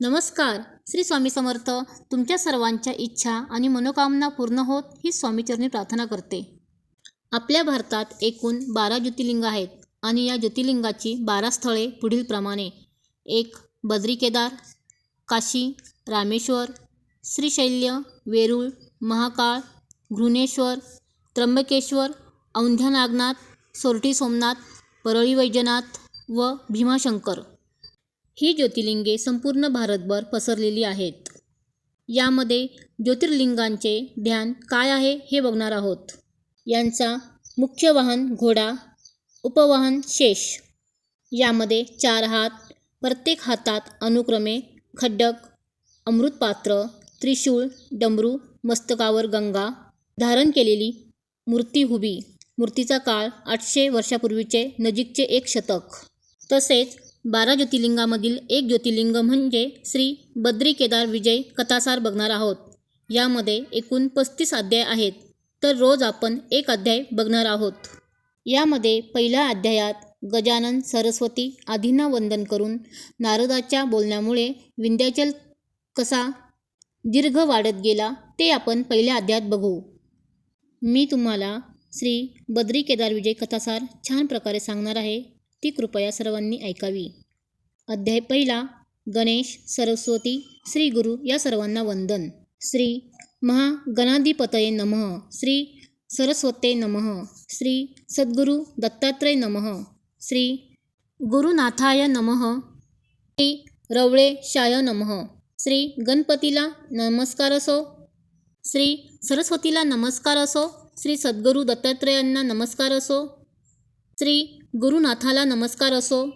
नमस्कार. श्री स्वामी समर्थ तुमच्या सर्वांच्या इच्छा आणि मनोकामना पूर्ण होत ही स्वामीचरणी प्रार्थना करते. आपल्या भारतात एकूण बारा ज्योतिर्लिंग आहेत आणि या ज्योतिर्लिंगाची बारा स्थळे पुढीलप्रमाणे एक बद्री केदार काशी रामेश्वर श्रीशैल्य वेरूळ महाकाळ घृणेश्वर त्र्यंबकेश्वर औंध्या नागनाथ सोरटी सोमनाथ परळी वैजनाथ व भीमाशंकर. ही ज्योतिर्लिंगे संपूर्ण भारतभर पसरलेली आहेत. यामध्ये ज्योतिर्लिंगांचे ध्यान काय आहे हे बघणार आहोत. यांचा मुख्य वाहन घोडा उपवाहन शेष. यामध्ये चार हात प्रत्येक हातात अनुक्रमे खड्डक अमृतपात्र त्रिशूळ डमरू मस्तकावर गंगा धारण केलेली मूर्ती हुबी मूर्तीचा काळ आठशे वर्षापूर्वीचे नजीकचे एक शतक. तसेच बारा ज्योतिर्लिंगामधील एक ज्योतिर्लिंग म्हणजे श्री बद्री केदार विजय कथासार बघणार आहोत. यामध्ये एकूण पस्तीस अध्याय आहेत तर रोज आपण एक अध्याय बघणार आहोत. यामध्ये पहिल्या अध्यायात गजानन सरस्वती आदींना वंदन करून नारदाच्या बोलण्यामुळे विंध्याचल कसा दीर्घ वाढत गेला ते आपण पहिल्या अध्यायात बघू. मी तुम्हाला श्री बद्री केदार विजय कथासार छान प्रकारे सांगणार आहे. ती कृपया सर्वांनी ऐकावी. अध्याय पहिला गणेश सरस्वती श्री गुरु या सर्वांना वंदन. श्री महागणाधिपतये नमः. श्री सरस्वते नमः. श्री सद्गुरु दत्तात्रय नमः. श्री गुरुनाथाय नमः. श्री रवळेशाय नमः. श्री गणपतीला नमस्कार असो. श्री सरस्वतीला नमस्कार असो. श्री सद्गुरू दत्तात्रयांना नमस्कार असो. श्री गुरुनाथाला नमस्कार असो.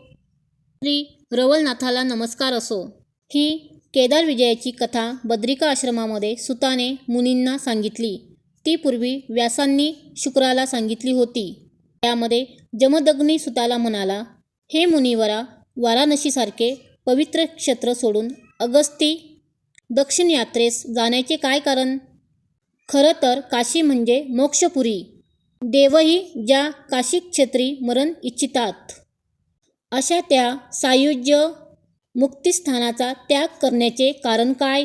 श्री रवलनाथाला नमस्कार असो. ही केदार विजयाची कथा बद्रिका आश्रमामध्ये सुताने मुनींना सांगितली. ती पूर्वी व्यासांनी शुक्राला सांगितली होती. त्यामध्ये जमदग्नी सुताला म्हणाला हे मुनिवरा वाराणसीसारखे पवित्र क्षेत्र सोडून अगस्ती दक्षिण यात्रेस जाण्याचे काय कारण? खरं तर काशी म्हणजे मोक्षपुरी. देवही ज्या काशिक क्षेत्री मरण इच्छितात अशा त्या सायुज्य मुक्तिस्थानाचा त्याग करण्याचे कारण काय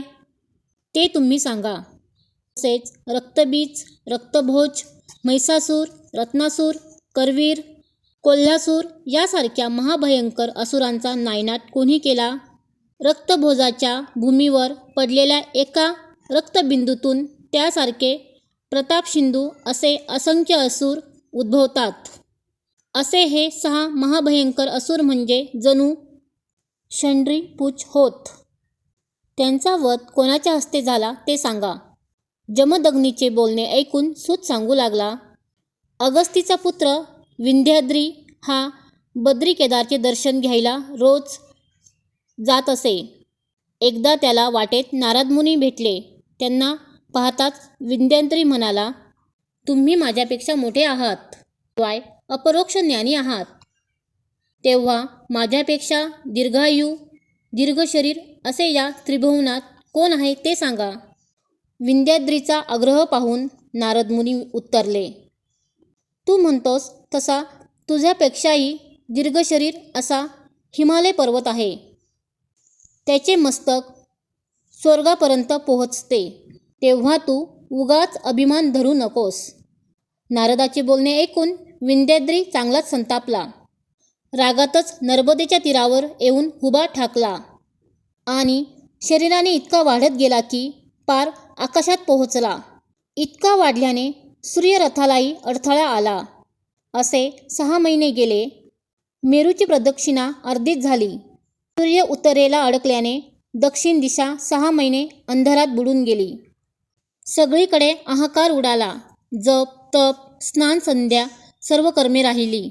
ते तुम्ही सांगा. तसेच रक्तबीज रक्तभोज म्हैसासूर रत्नासूर करवीर कोल्हासूर यासारख्या महाभयंकर असुरांचा नायनाट कोणी केला? रक्तभोजाच्या भूमीवर पडलेल्या एका रक्तबिंदूतून त्यासारखे प्रतापशिंदू असे असंख्य असुर उद्भवतात. असे हे सहा महाभयंकर असुर म्हणजे जणू षंड्री पूच होत. त्यांचा वध कोणाच्या हस्ते झाला ते सांगा. जमदग्नीचे बोलणे ऐकून सूत सांगू लागला अगस्तीचा पुत्र विंध्याद्री हा बद्री केदारचे दर्शन घ्यायला रोज जात असे. एकदा त्याला वाटेत नारदमुनी भेटले. त्यांना पाहताच विंध्याद्री म्हणाला तुम्ही माझ्यापेक्षा मोठे आहात. वाय अपरोक्ष ज्ञानी आहात. तेव्हा माझ्यापेक्षा दीर्घायू दीर्घ शरीर असे या त्रिभुवनात कोण आहे ते सांगा. विंध्याद्रीचा आग्रह पाहून नारदमुनी उत्तरले तू म्हणतोस तसा तुझ्यापेक्षाही दीर्घ शरीर असा हिमालय पर्वत आहे. त्याचे मस्तक स्वर्गापर्यंत पोहोचते. तेव्हा तू उगाच अभिमान धरू नकोस. नारदाचे बोलणे ऐकून विंध्याद्री चांगलाच संतापला. रागातच नर्मदेच्या तीरावर येऊन हुबा ठाकला. आणि शरीराने इतका वाढत गेला की पार आकाशात पोहोचला. इतका वाढल्याने सूर्यरथालाही अडथळा आला. असे सहा महिने गेले. मेरूची प्रदक्षिणा अर्धीच झाली. सूर्य उत्तरेला अडकल्याने दक्षिण दिशा सहा महिने अंधारात बुडून गेली. सगळीकडे हाहाकार उडाला. जप तप स्नान संध्या सर्व कर्मे राहिली.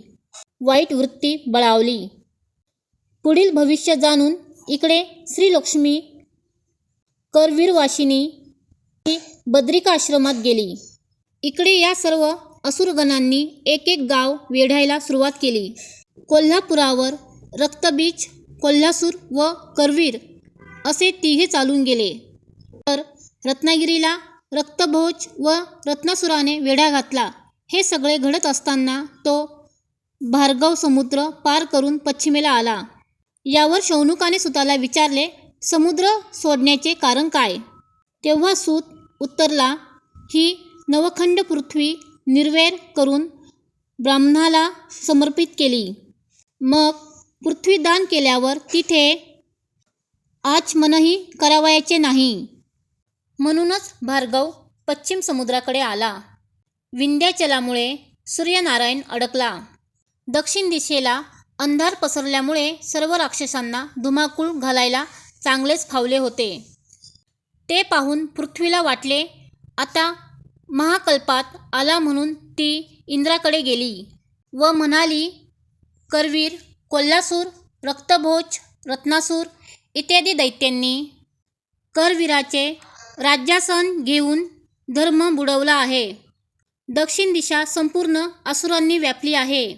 वाईट वृत्ती बळावली. पुढील भविष्य जाणून इकडे श्रीलक्ष्मी करवीरवाशिनी बद्रिकाश्रमात बद्रिका आश्रमात गेली. इकडे या सर्व असुरगणांनी एक एक गाव वेढायला सुरुवात केली. कोल्हापुरावर रक्तबीज कोल्हासूर व करवीर असे तिघे चालून गेले. तर रत्नागिरीला रक्तभोज व रत्नासुराने वेढा घातला. हे सगळे घडत असताना तो भार्गव समुद्र पार करून पश्चिमेला आला. यावर शौनुकाने सुताला विचारले समुद्र सोडण्याचे कारण काय? तेव्हा सूत उत्तरला ही नवखंड पृथ्वी निर्वेर करून ब्राह्मणाला समर्पित केली. मग पृथ्वी दान केल्यावर तिथे आचमनही करावयाचे नाही. म्हणूनच भार्गव पश्चिम समुद्राकडे आला. विंध्याचलामुळे सूर्यनारायण अडकला. दक्षिण दिशेला अंधार पसरल्यामुळे सर्व राक्षसांना धुमाकूळ घालायला चांगलेच फावले होते. ते पाहून पृथ्वीला वाटले आता महाकल्पात आला म्हणून ती इंद्राकडे गेली व म्हणाली करवीर कोल्हासूर रक्तभोज रत्नासूर इत्यादी दैत्यांनी करवीराचे राज्यासन घेऊन धर्म बुडवला आहे. दक्षिण दिशा संपूर्ण असुरांनी व्यापली आहे.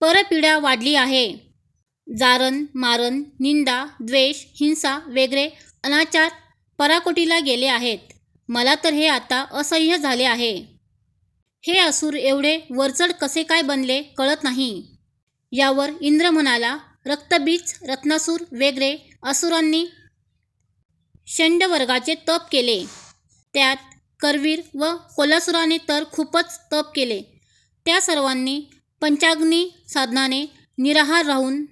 परपिढ्या वाढली आहे. जारण मारण निंदा द्वेष हिंसा वगैरे अनाचार पराकोटीला गेले आहेत. मला तर हे आता असह्य झाले आहे. हे असुर एवढे वरचढ कसे काय बनले कळत नाही. यावर इंद्र म्हणाला रक्तबीज रत्नासूर वगैरे असुरांनी षंडवर्गाचे तप केले. त्यात करवीर व कोल्हासुराने तर खूपच तप केले. त्या सर्वांनी पंचाग्नी साधनाने निराहार राहून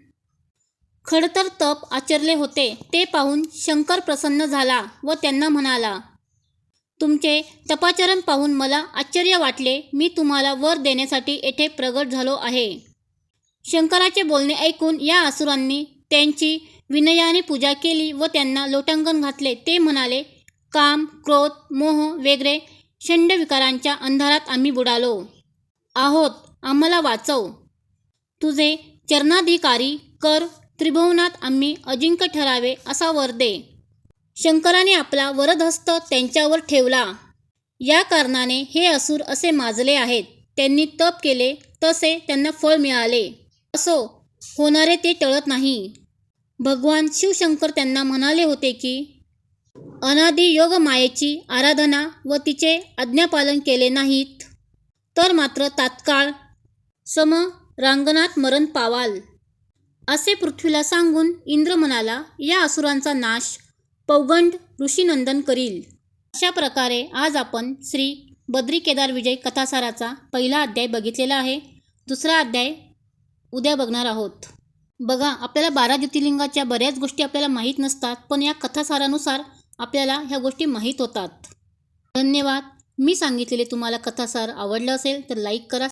खडतर तप आचरले होते. ते पाहून शंकर प्रसन्न झाला व त्यांना म्हणाला तुमचे तपाचरण पाहून मला आश्चर्य वाटले. मी तुम्हाला वर देण्यासाठी येथे प्रगट झालो आहे. शंकराचे बोलणे ऐकून या असुरांनी त्यांची विनयाने पूजा केली व त्यांना लोटांगण घातले. ते म्हणाले काम क्रोध मोह वगैरे षंडविकारांच्या अंधारात आम्ही बुडालो. आहोत आम्हाला वाचव. तुझे चरणाधिकारी कर त्रिभुवनात आम्ही अजिंक्य ठरावे असा वर दे. शंकराने आपला वरदहस्त त्यांच्यावर ठेवला. या कारणाने हे असुर असे माजले आहेत. त्यांनी तप केले तसे त्यांना फळ मिळाले. असो होणारे ते टळत नाही. भगवान शिवशंकर त्यांना म्हणाले होते की अनादि योग मायेची आराधना व तिचे आज्ञापालन केले नाहीत. तर मात्र तात्काळ सम रांगणात मरण पावाल. असे पृथ्वीला सांगून इंद्र म्हणाला या असुरांचा नाश पौगंड ऋषीनंदन करील. अशा प्रकारे आज आपण श्री बद्री केदार विजय कथासाराचा पहिला अध्याय बघितलेला आहे. दुसरा अध्याय उद्या बघणार आहोत. बघा आपल्याला बारा ज्योतिर्लिंगाच्या बऱ्याच गोष्टी आपल्याला माहीत नसतात पण या कथासारानुसार आपल्याला ह्या गोष्टी माहीत होतात. धन्यवाद. मी सांगितलेले तुम्हाला कथासार आवडलं असेल तर लाईक करा